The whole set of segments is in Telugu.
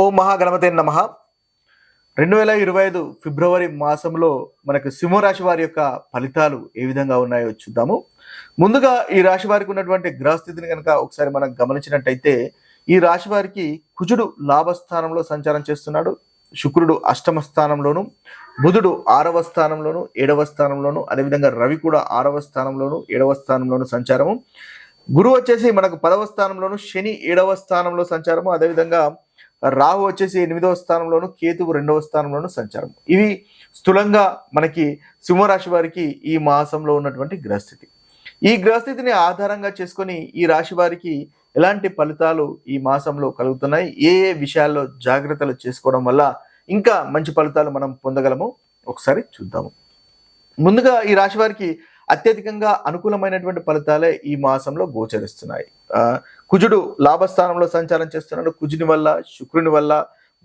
ఓ మహాగణపతి నమ. రెండు వేల ఇరవై ఐదు ఫిబ్రవరి మాసంలో మనకు సింహరాశి వారి యొక్క ఫలితాలు ఏ విధంగా ఉన్నాయో చూద్దాము. ముందుగా ఈ రాశి వారికి ఉన్నటువంటి గ్రహస్థితిని కనుక ఒకసారి మనం గమనించినట్టయితే ఈ రాశి వారికి కుజుడు లాభస్థానంలో సంచారం చేస్తున్నాడు. శుక్రుడు అష్టమ స్థానంలోను బుధుడు ఆరవ స్థానంలోను ఏడవ స్థానంలోను అదేవిధంగా రవి కూడా ఆరవ స్థానంలోను ఏడవ స్థానంలోను సంచారము. గురువు వచ్చేసి మనకు పదవ స్థానంలోను శని ఏడవ స్థానంలో సంచారము. అదేవిధంగా రాహు వచ్చేసి ఎనిమిదవ స్థానంలోను కేతువు రెండవ స్థానంలోను సంచారం. ఇవి స్థూలంగా మనకి సింహరాశి వారికి ఈ మాసంలో ఉన్నటువంటి గ్రహస్థితి. ఈ గ్రహస్థితిని ఆధారంగా చేసుకొని ఈ రాశి వారికి ఎలాంటి ఫలితాలు ఈ మాసంలో కలుగుతున్నాయి? ఏ ఏ విషయాల్లో జాగ్రత్తలు చేసుకోవడం వల్ల ఇంకా మంచి ఫలితాలు మనం పొందగలము ఒకసారి చూద్దాము. ముందుగా ఈ రాశి వారికి అత్యధికంగా అనుకూలమైనటువంటి ఫలితాలే ఈ మాసంలో గోచరిస్తున్నాయి. కుజుడు లాభస్థానంలో సంచారం చేస్తున్నాడు. కుజుని వల్ల శుక్రుని వల్ల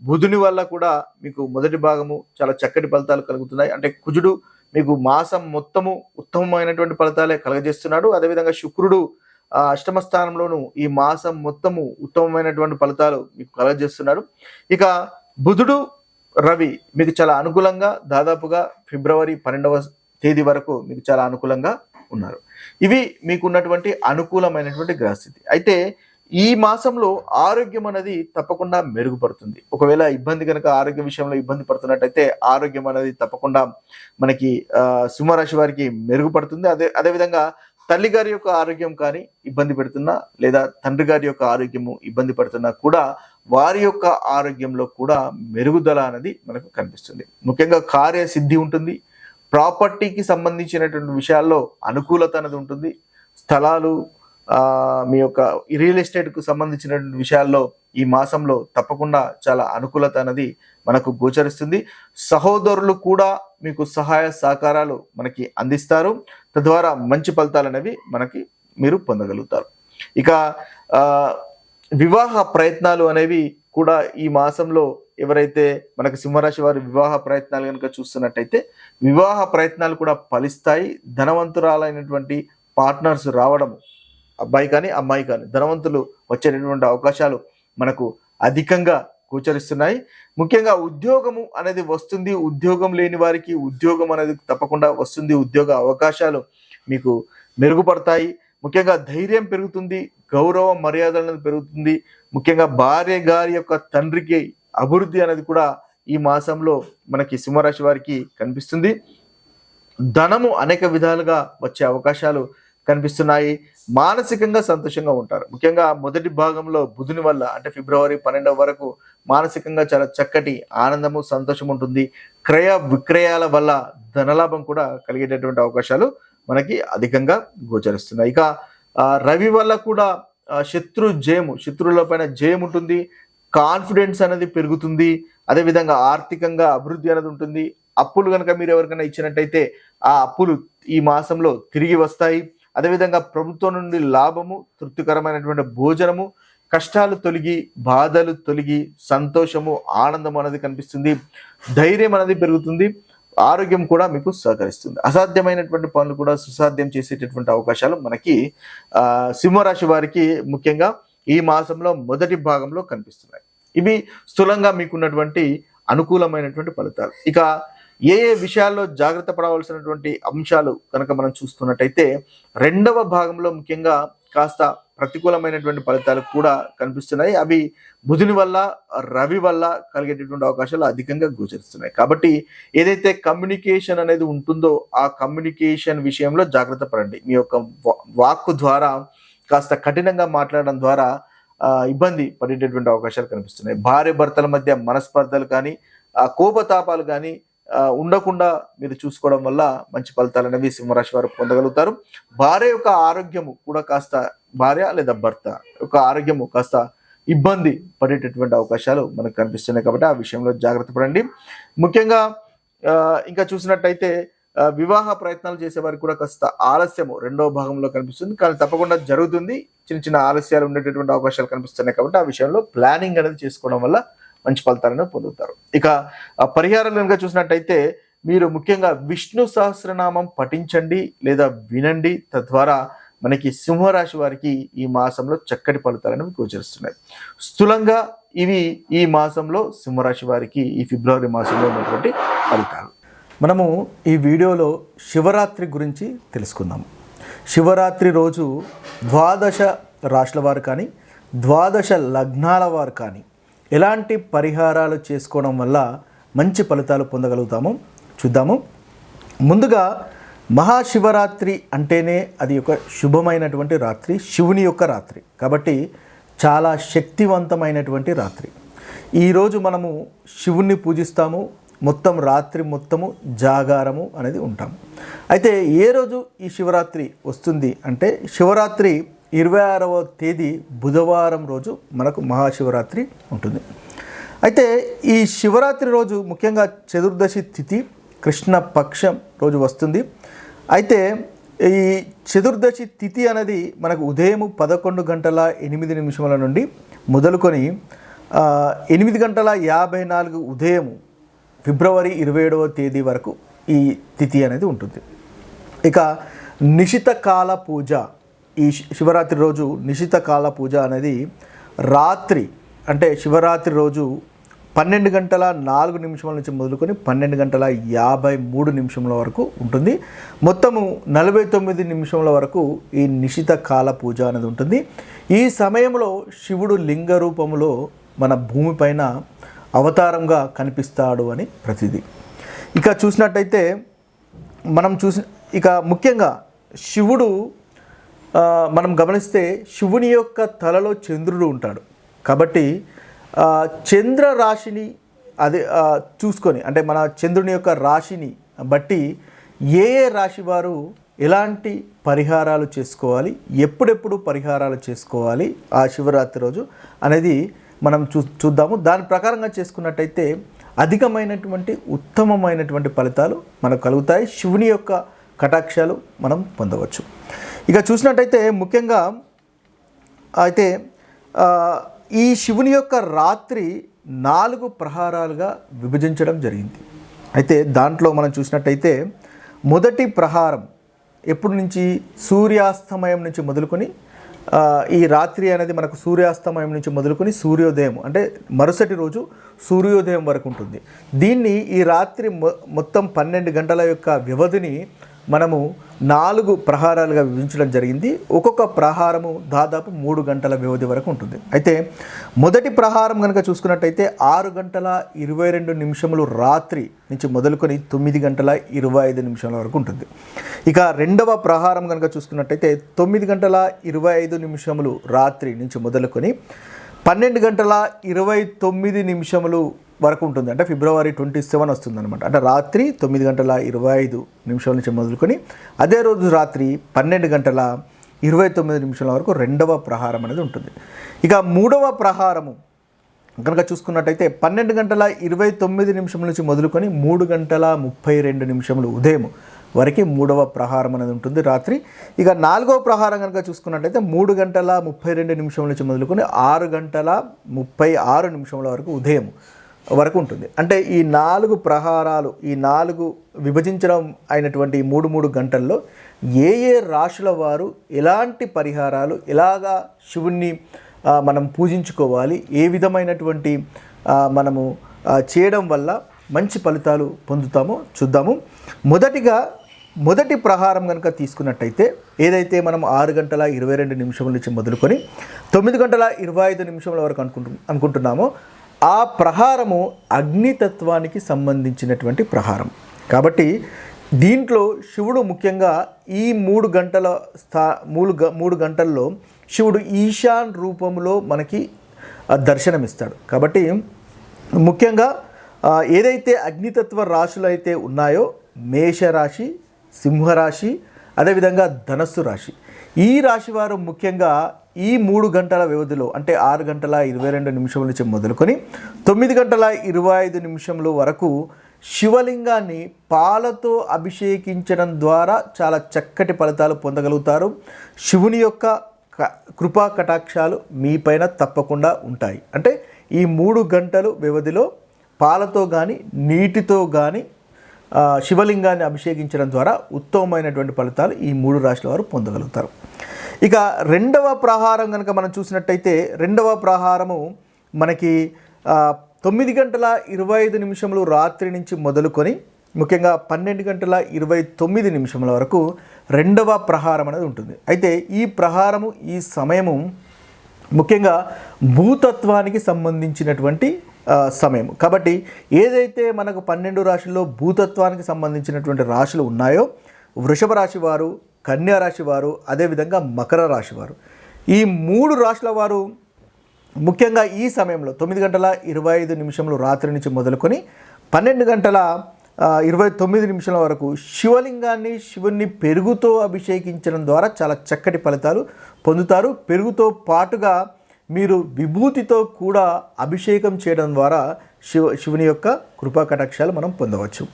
బుధుని వల్ల కూడా మీకు మొదటి భాగము చాలా చక్కటి ఫలితాలు కలుగుతున్నాయి. అంటే కుజుడు మీకు మాసం మొత్తము ఉత్తమమైనటువంటి ఫలితాలే కలగజేస్తున్నాడు. అదేవిధంగా శుక్రుడు అష్టమ స్థానంలోను ఈ మాసం మొత్తము ఉత్తమమైనటువంటి ఫలితాలు మీకు కలగజేస్తున్నాడు. ఇక బుధుడు రవి మీకు చాలా అనుకూలంగా దాదాపుగా ఫిబ్రవరి పన్నెండవ తేదీ వరకు మీకు చాలా అనుకూలంగా ఉన్నారు. ఇవి మీకున్నటువంటి అనుకూలమైనటువంటి గ్రహస్థితి. అయితే ఈ మాసంలో ఆరోగ్యం అనేది తప్పకుండా మెరుగుపడుతుంది. ఒకవేళ ఇబ్బంది కనుక ఆరోగ్య విషయంలో ఇబ్బంది పడుతున్నట్టయితే ఆరోగ్యం అనేది తప్పకుండా మనకి సింహరాశి వారికి మెరుగుపడుతుంది. అదే అదేవిధంగా తల్లి గారి యొక్క ఆరోగ్యం కానీ ఇబ్బంది పెడుతున్నా లేదా తండ్రి గారి యొక్క ఆరోగ్యము ఇబ్బంది పడుతున్నా కూడా వారి యొక్క ఆరోగ్యంలో కూడా మెరుగుదల అనేది మనకు కనిపిస్తుంది. ముఖ్యంగా కార్యసిద్ధి ఉంటుంది. ప్రాపర్టీకి సంబంధించినటువంటి విషయాల్లో అనుకూలత అనేది ఉంటుంది. స్థలాలు మీ యొక్క రియల్ ఎస్టేట్కు సంబంధించినటువంటి విషయాల్లో ఈ మాసంలో తప్పకుండా చాలా అనుకూలత అనేది మనకు గోచరిస్తుంది. సహోదరులు కూడా మీకు సహాయ సహకారాలు మనకి అందిస్తారు. తద్వారా మంచి ఫలితాలు అనేవి మనకి మీరు పొందగలుగుతారు. ఇక వివాహ ప్రయత్నాలు అనేవి కూడా ఈ మాసంలో ఎవరైతే మనకు సింహరాశి వారి వివాహ ప్రయత్నాలు కనుక చూస్తున్నట్టయితే వివాహ ప్రయత్నాలు కూడా ఫలిస్తాయి. ధనవంతురాలైనటువంటి పార్ట్నర్స్ రావడము అబ్బాయి కానీ అమ్మాయి కానీ ధనవంతులు వచ్చేటటువంటి అవకాశాలు మనకు అధికంగా గోచరిస్తున్నాయి. ముఖ్యంగా ఉద్యోగము అనేది వస్తుంది. ఉద్యోగం లేని వారికి ఉద్యోగం అనేది తప్పకుండా వస్తుంది. ఉద్యోగ అవకాశాలు మీకు మెరుగుపడతాయి. ముఖ్యంగా ధైర్యం పెరుగుతుంది. గౌరవ మర్యాదలను అనేది పెరుగుతుంది. ముఖ్యంగా భార్య గారి యొక్క తండ్రికి అభివృద్ధి అనేది కూడా ఈ మాసంలో మనకి సింహరాశి వారికి కనిపిస్తుంది. ధనము అనేక విధాలుగా వచ్చే అవకాశాలు కనిపిస్తున్నాయి. మానసికంగా సంతోషంగా ఉంటారు. ముఖ్యంగా మొదటి భాగంలో బుధుని వల్ల అంటే ఫిబ్రవరి పన్నెండవ వరకు మానసికంగా చాలా చక్కటి ఆనందము సంతోషం ఉంటుంది. క్రయ విక్రయాల వల్ల ధనలాభం కూడా కలిగేటటువంటి అవకాశాలు మనకి అధికంగా గోచరిస్తున్నాయి. ఇక రవి వల్ల కూడా శత్రు జయము శత్రువుల పైన జయం ఉంటుంది కాన్ఫిడెన్స్ అనేది పెరుగుతుంది అదేవిధంగా ఆర్థికంగా అభివృద్ధి అనేది ఉంటుంది. అప్పులు కనుక మీరు ఎవరికైనా ఇచ్చినట్టయితే ఆ అప్పులు ఈ మాసంలో తిరిగి వస్తాయి. అదేవిధంగా ప్రభుత్వం నుండి లాభము తృప్తికరమైనటువంటి భోజనము కష్టాలు తొలగి బాధలు తొలగి సంతోషము ఆనందం అనేది కనిపిస్తుంది. ధైర్యం అనేది పెరుగుతుంది. ఆరోగ్యం కూడా మీకు సహకరిస్తుంది. అసాధ్యమైనటువంటి పనులు కూడా సుసాధ్యం చేసేటటువంటి అవకాశాలు మనకి సింహరాశి వారికి ముఖ్యంగా ఈ మాసంలో మొదటి భాగంలో కనిపిస్తున్నాయి. ఇవి స్థూలంగా మీకున్నటువంటి అనుకూలమైనటువంటి ఫలితాలు. ఇక ఏ ఏ విషయాల్లో జాగ్రత్త పడవలసినటువంటి అంశాలు కనుక మనం చూస్తున్నట్టయితే రెండవ భాగంలో ముఖ్యంగా కాస్త ప్రతికూలమైనటువంటి ఫలితాలు కూడా కనిపిస్తున్నాయి. అవి బుధుని వల్ల రవి వల్ల కలిగేటటువంటి అవకాశాలు అధికంగా గోచరిస్తున్నాయి. కాబట్టి ఏదైతే కమ్యూనికేషన్ అనేది ఉంటుందో ఆ కమ్యూనికేషన్ విషయంలో జాగ్రత్త పడండి. మీ యొక్క వాక్కు ద్వారా కాస్త కఠినంగా మాట్లాడడం ద్వారా ఇబ్బంది పడేటటువంటి అవకాశాలు కనిపిస్తున్నాయి. భార్య భర్తల మధ్య మనస్పర్ధలు కానీ ఆ కోపతాపాలు కానీ ఉండకుండా మీరు చూసుకోవడం వల్ల మంచి ఫలితాలు అనేవి సింహరాశి వారు పొందగలుగుతారు. భార్య యొక్క ఆరోగ్యము కూడా కాస్త భార్య లేదా భర్త యొక్క ఆరోగ్యము కాస్త ఇబ్బంది పడేటటువంటి అవకాశాలు మనకు కనిపిస్తున్నాయి కాబట్టి ఆ విషయంలో జాగ్రత్త పడండి. ముఖ్యంగా ఇంకా చూసినట్టయితే వివాహ ప్రయత్నాలు చేసే వారికి కూడా కాస్త ఆలస్యము రెండవ భాగంలో కనిపిస్తుంది. కానీ తప్పకుండా జరుగుతుంది. చిన్న చిన్న ఆలస్యాలు ఉండేటటువంటి అవకాశాలు కనిపిస్తున్నాయి కాబట్టి ఆ విషయంలో ప్లానింగ్ అనేది చేసుకోవడం వల్ల మంచి ఫలితాలను పొందుతారు. ఇక పరిహారం కనుక చూసినట్టయితే మీరు ముఖ్యంగా విష్ణు సహస్రనామం పఠించండి లేదా వినండి. తద్వారా మనకి సింహరాశి వారికి ఈ మాసంలో చక్కటి ఫలితాలను గోచరిస్తున్నాయి స్థూలంగా ఇవి ఈ మాసంలో సింహరాశి వారికి ఈ ఫిబ్రవరి మాసంలో ఉన్నటువంటి ఫలితాలు. మనము ఈ వీడియోలో శివరాత్రి గురించి తెలుసుకుందాం. శివరాత్రి రోజు ద్వాదశ రాశుల వారు కానీ ద్వాదశ లగ్నాల వారు కానీ ఎలాంటి పరిహారాలు చేసుకోవడం వల్ల మంచి ఫలితాలు పొందగలుగుతామో? చూద్దాము. ముందుగా మహాశివరాత్రి అంటేనే అది ఒక శుభమైనటువంటి రాత్రి శివుని యొక్క రాత్రి. కాబట్టి చాలా శక్తివంతమైనటువంటి రాత్రి. ఈరోజు మనము శివుణ్ణి పూజిస్తాము మొత్తం రాత్రి మొత్తము జాగారము అనేది ఉంటాం అయితే ఏ రోజు ఈ శివరాత్రి వస్తుంది అంటే శివరాత్రి ఇరవై ఆరవ తేదీ బుధవారం రోజు మనకు మహాశివరాత్రి ఉంటుంది. అయితే ఈ శివరాత్రి రోజు ముఖ్యంగా చతుర్దశి తిథి కృష్ణ పక్షం రోజు వస్తుంది. అయితే ఈ చతుర్దశి తిథి అనేది మనకు ఉదయం పదకొండు గంటల ఎనిమిది నిమిషముల నుండి మొదలుకొని ఎనిమిది గంటల యాభై నాలుగు ఉదయం ఫిబ్రవరి ఇరవై ఏడవ తేదీ వరకు ఈ తిథి అనేది ఉంటుంది. ఇక నిశిత కాల పూజ ఈ శివరాత్రి రోజు నిశిత కాల పూజ అనేది రాత్రి అంటే శివరాత్రి రోజు పన్నెండు గంటల నాలుగు నిమిషముల నుంచి మొదలుకొని పన్నెండు గంటల యాభై మూడు నిమిషముల వరకు ఉంటుంది. మొత్తము నలభై తొమ్మిది నిమిషముల వరకు ఈ నిశిత కాల పూజ అనేది ఉంటుంది. ఈ సమయంలో శివుడు లింగ రూపంలో మన భూమిపైన అవతారంగా కనిపిస్తాడు అని ప్రతిదీ. ఇక చూసినట్టయితే మనం చూసి ఇక ముఖ్యంగా శివుడు మనం గమనిస్తే శివుని యొక్క తలలో చంద్రుడు ఉంటాడు. కాబట్టి చంద్ర రాశిని అదే చూసుకొని అంటే మన చంద్రుని యొక్క రాశిని బట్టి ఏ ఏ రాశి వారు ఎలాంటి పరిహారాలు చేసుకోవాలి ఎప్పుడెప్పుడు పరిహారాలు చేసుకోవాలి ఆ శివరాత్రి రోజు అనేది మనం చూ చూద్దాము. దాని ప్రకారంగా చేసుకున్నట్టయితే అధికమైనటువంటి ఉత్తమమైనటువంటి ఫలితాలు మనకు కలుగుతాయి. శివుని యొక్క కటాక్షాలు మనం పొందవచ్చు. ఇక చూసినట్టయితే ముఖ్యంగా అయితే ఈ శివుని యొక్క రాత్రి నాలుగు ప్రహారాలుగా విభజించడం జరిగింది. అయితే దాంట్లో మనం చూసినట్టయితే మొదటి ప్రహారం ఎప్పటి నుంచి? సూర్యాస్తమయం నుంచి మొదలుకొని ఈ రాత్రి అనేది మనకు సూర్యాస్తమయం నుంచి మొదలుకొని సూర్యోదయం అంటే మరుసటి రోజు సూర్యోదయం వరకు ఉంటుంది. దీన్ని ఈ రాత్రి మొత్తం పన్నెండు గంటల యొక్క వ్యవధిని మనము నాలుగు ప్రహారాలుగా విభజించడం జరిగింది. ఒక్కొక్క ప్రహారము దాదాపు మూడు గంటల వ్యవధి వరకు ఉంటుంది. అయితే మొదటి ప్రహారం కనుక చూసుకున్నట్టయితే ఆరు గంటల ఇరవై రెండు నిమిషములు రాత్రి నుంచి మొదలుకొని తొమ్మిది గంటల ఇరవై ఐదు నిమిషాల వరకు ఉంటుంది. ఇక రెండవ ప్రహారం కనుక చూసుకున్నట్టయితే తొమ్మిది గంటల ఇరవై ఐదు నిమిషములు రాత్రి నుంచి మొదలుకొని పన్నెండు గంటల ఇరవై తొమ్మిది నిమిషములు వరకు ఉంటుంది. అంటే ఫిబ్రవరి ట్వంటీ సెవెన్ వస్తుంది అనమాట అంటే రాత్రి తొమ్మిది గంటల ఇరవై ఐదు నిమిషాల నుంచి మొదలుకొని అదే రోజు రాత్రి పన్నెండు గంటల ఇరవై తొమ్మిది నిమిషాల వరకు రెండవ ప్రహారం అనేది ఉంటుంది. ఇక మూడవ ప్రహారము కనుక చూసుకున్నట్టయితే పన్నెండు గంటల ఇరవై తొమ్మిది నిమిషముల నుంచి మొదలుకొని మూడు గంటల ముప్పై రెండు నిమిషములు ఉదయం వరకు మూడవ ప్రహారం అనేది ఉంటుంది రాత్రి. ఇక నాలుగవ ప్రహారం కనుక చూసుకున్నట్టయితే మూడు గంటల ముప్పై రెండు నిమిషముల నుంచి మొదలుకొని ఆరు గంటల ముప్పై ఆరు నిమిషముల వరకు ఉదయం వరకు ఉంటుంది. అంటే ఈ నాలుగు ప్రహారాలు ఈ నాలుగు విభజించడం అయినటువంటి మూడు మూడు గంటల్లో ఏ ఏ రాశుల వారు ఎలాంటి పరిహారాలు ఎలాగా శివుణ్ణి మనం పూజించుకోవాలి ఏ విధమైనటువంటి మనము చేయడం వల్ల మంచి ఫలితాలు పొందుతామో చూద్దాము. మొదటిగా మొదటి ప్రహారం కనుక తీసుకున్నట్టయితే ఏదైతే మనం ఆరు గంటల ఇరవై రెండు నిమిషముల నుంచి మొదలుకొని తొమ్మిది గంటల ఇరవై ఐదు నిమిషముల వరకు అనుకుంటు అనుకుంటున్నామో ఆ ప్రహారము అగ్నితత్వానికి సంబంధించినటువంటి ప్రహారం. కాబట్టి దీంట్లో శివుడు ముఖ్యంగా ఈ మూడు గంటల స్థా మూడు గ మూడు గంటల్లో శివుడు ఈశాన్ రూపంలో మనకి దర్శనమిస్తాడు. కాబట్టి ముఖ్యంగా ఏదైతే అగ్నితత్వ రాశులు అయితే ఉన్నాయో మేషరాశి సింహరాశి అదేవిధంగా ధనస్సు రాశి. ఈ రాశి వారు ముఖ్యంగా ఈ మూడు గంటల వ్యవధిలో అంటే ఆరు గంటల ఇరవై రెండు నిమిషం నుంచి మొదలుకొని తొమ్మిది గంటల ఇరవై ఐదు నిమిషంలో వరకు శివలింగాన్ని పాలతో అభిషేకించడం ద్వారా చాలా చక్కటి ఫలితాలు పొందగలుగుతారు. శివుని యొక్క క- కృపా కటాక్షాలు మీపైన తప్పకుండా ఉంటాయి. అంటే ఈ మూడు గంటలు వ్యవధిలో పాలతో కానీ నీటితో కానీ శివలింగాన్ని అభిషేకించడం ద్వారా ఉత్తమమైనటువంటి ఫలితాలు ఈ మూడు రాశుల వారు పొందగలుగుతారు. ఇక రెండవ ప్రహారం కనుక మనం చూసినట్టయితే రెండవ ప్రహారము మనకి తొమ్మిది గంటల ఇరవై ఐదు నిమిషములు రాత్రి నుంచి మొదలుకొని ముఖ్యంగా పన్నెండు గంటల ఇరవై తొమ్మిది నిమిషముల వరకు రెండవ ప్రహారం అనేది ఉంటుంది. అయితే ఈ ప్రహారము ఈ సమయము ముఖ్యంగా భూతత్వానికి సంబంధించినటువంటి సమయం కాబట్టి ఏదైతే మనకు పన్నెండు రాశుల్లో భూతత్వానికి సంబంధించినటువంటి రాశులు ఉన్నాయో వృషభ రాశి వారు కన్యా రాశి వారు అదేవిధంగా మకర రాశి వారు. ఈ మూడు రాశుల వారు ముఖ్యంగా ఈ సమయంలో తొమ్మిది గంటల ఇరవై ఐదు నిమిషంలో రాత్రి నుంచి మొదలుకొని పన్నెండు గంటల ఇరవై తొమ్మిది నిమిషాల వరకు శివలింగాన్ని శివుణ్ణి పెరుగుతో అభిషేకించడం ద్వారా చాలా చక్కటి ఫలితాలు పొందుతారు. పెరుగుతో పాటుగా మీరు విభూతితో కూడా అభిషేకం చేయడం ద్వారా శివ శివుని యొక్క కృపా కటాక్షాలు మనం పొందవచ్చు.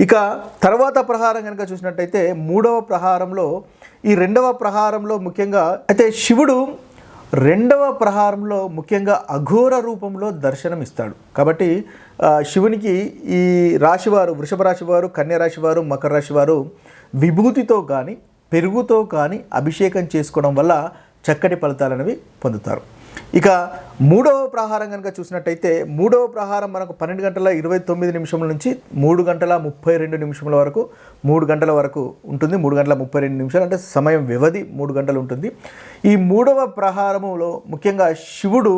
ఇక తర్వాత ప్రహారం కనుక చూసినట్టయితే మూడవ ప్రహారంలో ఈ రెండవ ప్రహారంలో ముఖ్యంగా అయితే శివుడు రెండవ ప్రహారంలో ముఖ్యంగా అఘోర రూపంలో దర్శనం ఇస్తాడు కాబట్టి శివునికి ఈ రాశివారు వృషభ రాశి వారు కన్యా మకర రాశి వారు విభూతితో కానీ పెరుగుతో కానీ అభిషేకం చేసుకోవడం వల్ల చక్కటి ఫలితాలనేవి పొందుతారు. ఇక మూడవ ప్రహారం కనుక చూసినట్టయితే మూడవ ప్రహారం మనకు పన్నెండు గంటల ఇరవై తొమ్మిది నిమిషముల నుంచి మూడు గంటల ముప్పై రెండు నిమిషముల వరకు మూడు గంటల వరకు ఉంటుంది. మూడు గంటల ముప్పై రెండు నిమిషాలు అంటే సమయం వ్యవధి మూడు గంటలు ఉంటుంది. ఈ మూడవ ప్రహారములో ముఖ్యంగా శివుడు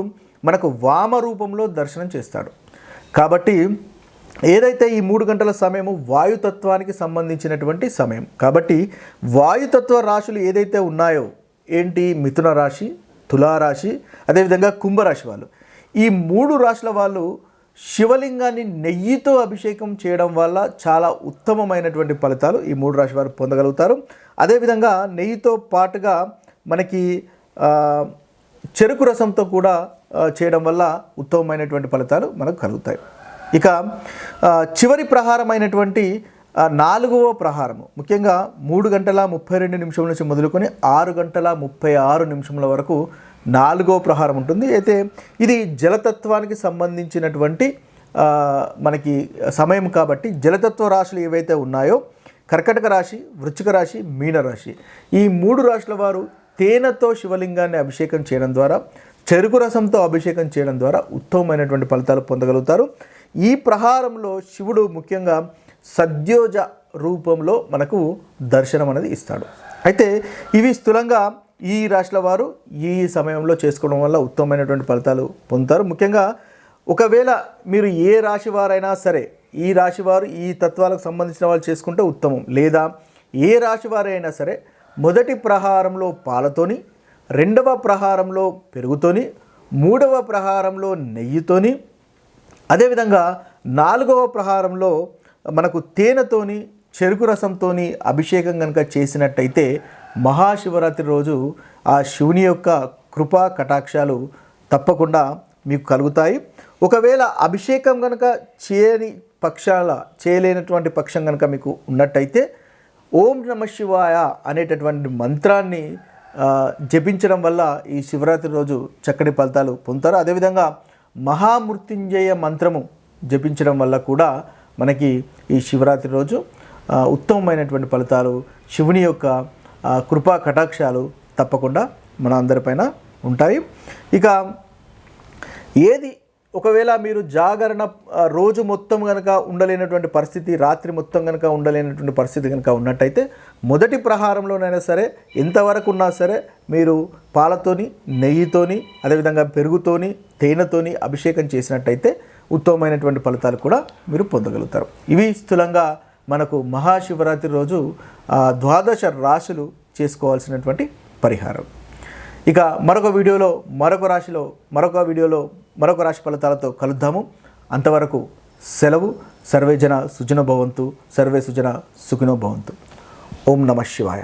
మనకు వామ రూపంలో దర్శనం చేస్తాడు. కాబట్టి ఏదైతే ఈ మూడు గంటల సమయము వాయుతత్వానికి సంబంధించినటువంటి సమయం కాబట్టి వాయుతత్వ రాశులు ఏదైతే ఉన్నాయో ఏంటి? మిథున రాశి తులారాశి అదేవిధంగా కుంభరాశి వాళ్ళు. ఈ మూడు రాశుల వాళ్ళు శివలింగాన్ని నెయ్యితో అభిషేకం చేయడం వల్ల చాలా ఉత్తమమైనటువంటి ఫలితాలు ఈ మూడు రాశి వారు పొందగలుగుతారు. అదేవిధంగా నెయ్యితో పాటుగా మనకి చెరుకు రసంతో కూడా చేయడం వల్ల ఉత్తమమైనటువంటి ఫలితాలు మనకు కలుగుతాయి. ఇక చివరి ప్రహారమైనటువంటి నాలుగవ ప్రహారము. ముఖ్యంగా మూడు గంటల ముప్పై రెండు నిమిషం నుంచి మొదలుకొని ఆరు గంటల ముప్పై ఆరు నిమిషముల వరకు నాలుగవ ప్రహారం ఉంటుంది. అయితే ఇది జలతత్వానికి సంబంధించినటువంటి మనకి సమయం కాబట్టి జలతత్వ రాశులు ఏవైతే ఉన్నాయో కర్కటక రాశి వృచ్చిక రాశి మీనరాశి ఈ మూడు రాశుల వారు తేనెతో శివలింగాన్ని అభిషేకం చేయడం ద్వారా చెరుకు రసంతో అభిషేకం చేయడం ద్వారా ఉత్తమమైనటువంటి ఫలితాలు పొందగలుగుతారు. ఈ ప్రహారంలో శివుడు ముఖ్యంగా సద్యోజ రూపంలో మనకు దర్శనం అనేది ఇస్తాడు. అయితే ఇవి స్థూలంగా ఈ రాశుల వారు ఈ సమయంలో చేసుకోవడం వల్ల ఉత్తమమైనటువంటి ఫలితాలు పొందుతారు. ముఖ్యంగా ఒకవేళ మీరు ఏ రాశి వారైనా సరే ఈ రాశి వారు ఈ తత్వాలకు సంబంధించిన వాళ్ళు చేసుకుంటే ఉత్తమం. లేదా ఏ రాశి వారైనా సరే మొదటి ప్రహారంలో పాలతోని రెండవ ప్రహారంలో పెరుగుతోని మూడవ ప్రహారంలో నెయ్యితోని అదేవిధంగా నాలుగవ ప్రహారంలో మనకు తేనెతోని చెరుకు రసంతోని అభిషేకం కనుక చేసినట్టయితే మహాశివరాత్రి రోజు ఆ శివుని యొక్క కృపా కటాక్షాలు తప్పకుండా మీకు కలుగుతాయి. ఒకవేళ అభిషేకం కనుక చేయని పక్షాల చేయలేనటువంటి పక్షం కనుక మీకు ఉన్నట్టయితే ఓం నమ శివాయ అనేటటువంటి మంత్రాన్ని జపించడం వల్ల ఈ శివరాత్రి రోజు చక్కటి ఫలితాలు పొందుతారు. అదేవిధంగా మహామృత్యుంజయ మంత్రము జపించడం వల్ల కూడా మనకి ఈ శివరాత్రి రోజు ఉత్తమమైనటువంటి ఫలితాలు శివుని యొక్క కృపా కటాక్షాలు తప్పకుండా మన అందరిపైన ఉంటాయి. ఇక ఏది ఒకవేళ మీరు జాగరణ రోజు మొత్తం కనుక ఉండలేనటువంటి పరిస్థితి రాత్రి మొత్తం కనుక ఉండలేనటువంటి పరిస్థితి కనుక ఉన్నట్టయితే మొదటి ప్రహారంలోనైనా సరే ఎంతవరకు ఉన్నా సరే మీరు పాలతోని నెయ్యితోని అదేవిధంగా పెరుగుతోని తేనెతోని అభిషేకం చేసినట్టయితే ఉత్తమమైనటువంటి ఫలితాలు కూడా మీరు పొందగలుగుతారు. ఇవి స్థూలంగా మనకు మహాశివరాత్రి రోజు ద్వాదశ రాశులు చేసుకోవాల్సినటువంటి పరిహారం. ఇక మరొక వీడియోలో మరొక రాశిలో మరొక వీడియోలో మరొక రాశి ఫలితాలతో కలుద్దాము. అంతవరకు సెలవు. సర్వే జన సుజన భవంతు. సర్వే సుజన సుఖినో భవంతు. ఓం నమ శివాయ.